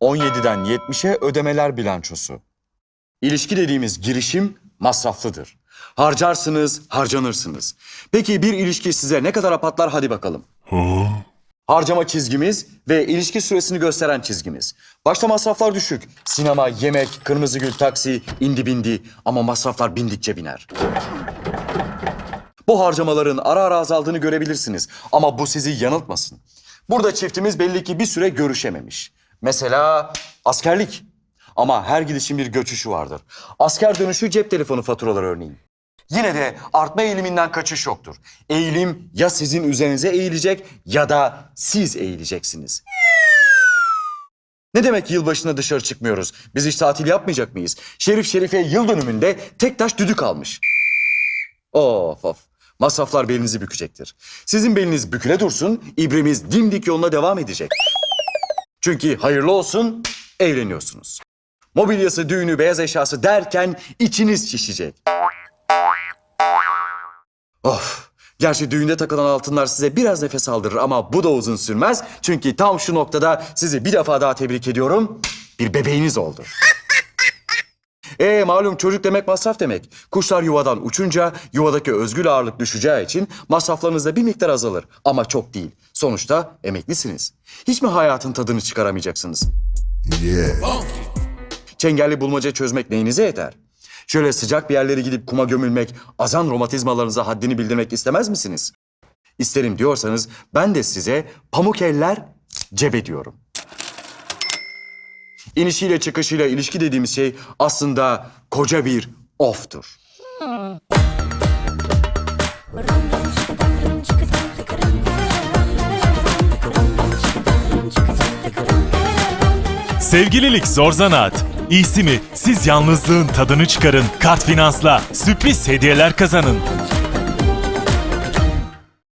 17'den 70'e ödemeler bilançosu. İlişki dediğimiz girişim masraflıdır. Harcarsınız, harcanırsınız. Peki bir ilişki size ne kadar patlar hadi bakalım. Harcama çizgimiz ve ilişki süresini gösteren çizgimiz. Başta masraflar düşük. Sinema, yemek, kırmızı gül, taksi, indi bindi ama masraflar bindikçe biner. Bu harcamaların ara ara azaldığını görebilirsiniz ama bu sizi yanıltmasın. Burada çiftimiz belli ki bir süre görüşememiş. Mesela askerlik. Ama her gidişin bir göçüşü vardır. Asker dönüşü cep telefonu faturaları örneğin. Yine de artma eğiliminden kaçış yoktur. Eğilim ya sizin üzerinize eğilecek ya da siz eğileceksiniz. Ne demek yılbaşında dışarı çıkmıyoruz? Biz hiç tatil yapmayacak mıyız? Şerif Şerife yıl dönümünde tek taş düdük almış. Of of. Masraflar belinizi bükecektir. Sizin beliniz büküle dursun, ibremiz dimdik yoluna devam edecek. Çünkü hayırlı olsun, evleniyorsunuz. Mobilyası, düğünü, beyaz eşyası derken içiniz şişecek. Of. Gerçi düğünde takılan altınlar size biraz nefes aldırır ama bu da uzun sürmez. Çünkü tam şu noktada sizi bir defa daha tebrik ediyorum. Bir bebeğiniz oldu. E malum çocuk demek masraf demek. Kuşlar yuvadan uçunca yuvadaki özgür ağırlık düşeceği için masraflarınız da bir miktar azalır. Ama çok değil. Sonuçta emeklisiniz. Hiç mi hayatın tadını çıkaramayacaksınız? Yeah. Çengelli bulmaca çözmek neyinize yeter? Şöyle sıcak bir yerlere gidip kuma gömülmek, azan romatizmalarınıza haddini bildirmek istemez misiniz? İsterim diyorsanız ben de size pamuk eller cebe diyorum. İnişiyle çıkışıyla ilişki dediğimiz şey aslında koca bir oftur. Sevgililik zor zanaat. İyisi mi siz yalnızlığın tadını çıkarın. Kart Finans'la sürpriz hediyeler kazanın.